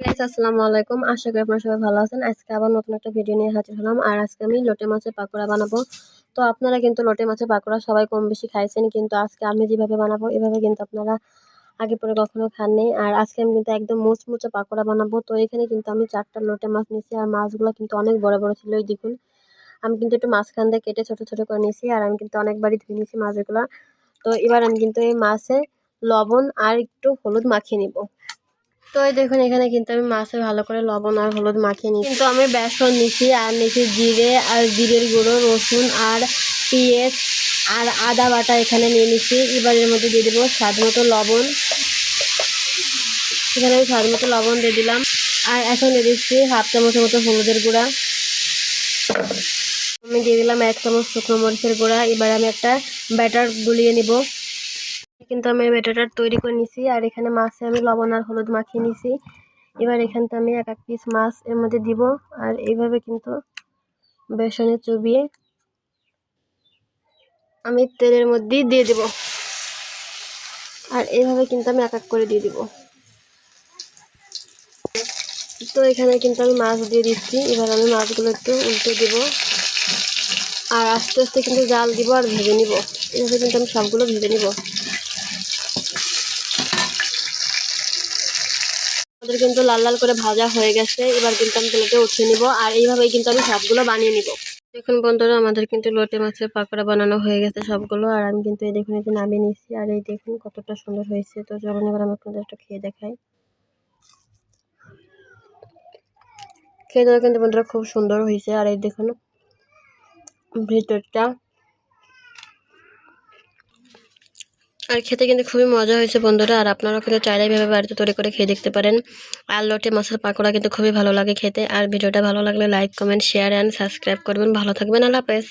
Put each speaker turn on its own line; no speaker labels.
আসসালামু আলাইকুম আশা করি আপনারা সবাই ভালো আছেন। আজকে আবার নতুন একটা ভিডিও নিয়ে হাজির হলাম। আর আজকে আমি লোটে মাছের পাকোড়া বানাবো। তো আপনারা কিন্তু লোটে মাছের পাকোড়া সবাই কম বেশি খাইছেন, কিন্তু আজকে আমি যেভাবে বানাবো, এভাবে কিন্তু আপনারা আগে পরে কখনো খাননি। আর আজকে আমি কিন্তু একদম মুচমুচে পাকোড়া বানাবো। তো এখানে কিন্তু আমি চারটা লোটে মাছ নিয়েছি, আর মাছগুলো কিন্তু অনেক বড় বড় ছিল, এই দেখুন। আমি কিন্তু একটু মাঝখান দিয়ে কেটে ছোট ছোট করে নিয়েছি, আর আমি কিন্তু অনেকবারই ধুয়ে নিয়েছি মাছগুলো। তো এবার আমি কিন্তু এই মাছে লবণ আর একটু হলুদ মাখিয়ে নিব। তো এই দেখুন, এখানে কিন্তু আমি মাছে ভালো করে লবণ আর হলুদ মাখিয়ে নিই কিন্তু আমি বেসন নিছি, আর নিছি জিরে আর জিরের গুঁড়ো, রসুন আর পেঁয়াজ আর আদা বাটা এখানে নিয়ে নিচ্ছি এবার এর মধ্যে দিয়ে দেবো স্বাদ মতো লবণ। এখানে আমি স্বাদ মতো লবণ দিয়ে দিলাম। আর এখন দিয়ে দিচ্ছি হাফ চামচের মতো হলুদের গুঁড়া। আমি দিয়ে দিলাম এক চামচ শুকনো মরিচের গুঁড়া। এবার আমি একটা ব্যাটার গুলিয়ে নিব। কিন্তু আমি ব্যাটারটা তৈরি করে নিছি, আর এখানে মাছে আমি লবণ আর হলুদ মাখিয়ে নিছি। এবার এখানতে আমি এক এক পিস মাছ এর মধ্যে দিব, আর এইভাবে কিন্তু বেসনে চুবিয়ে আমি তেলের মধ্যেই দিয়ে দেব। আর এইভাবে কিন্তু আমি এক এক করে দিয়ে দিব। তো এখানে কিন্তু আমি মাছ দিয়ে দিচ্ছি, এবার আমি মাছগুলো একটু উল্টে দেব। আর আস্তে আস্তে কিন্তু জাল দিব আর ভেজে নিব। এভাবে কিন্তু আমি সবগুলো ভেজে নিব। আমাদের কিন্তু লাল লাল করে ভাজা হয়ে গেছে। এবার কিন্তু আমি তেলটা উঠিয়ে নিব আর এইভাবেই কিন্তু আমি সবগুলো বানিয়ে নিব। দেখুন বন্ধুরা, আমাদের কিন্তু লোটে মাছের পাকোড়া বানানো হয়ে গেছে সবগুলো আর আমি কিন্তু এই দেখুন যে নামিয়ে নিচ্ছি আর এই দেখুন কতটা সুন্দর হয়েছে। তো চলুন এবার আমি আপনাদের একটু খেয়ে দেখাই। খেয়ে দেওয়া কিন্তু বন্ধুরা, খুব সুন্দর হয়েছে। আর এই দেখুন, ভিতরটা আর খেতে কিন্তু খুবই মজা হয়েছে বন্ধুরা, আর আপনারা কিন্তু চাইলে ভেবে বাড়িতে তৈরি করে খেয়ে দেখতে পারেন। আর লটে মাছের পাকোড়া কিন্তু খুবই ভালো লাগে খেতে, আর ভিডিওটা ভালো লাগলে like comment share and subscribe করবেন। ভালো থাকবেন, আল্লাহ হাফেজ।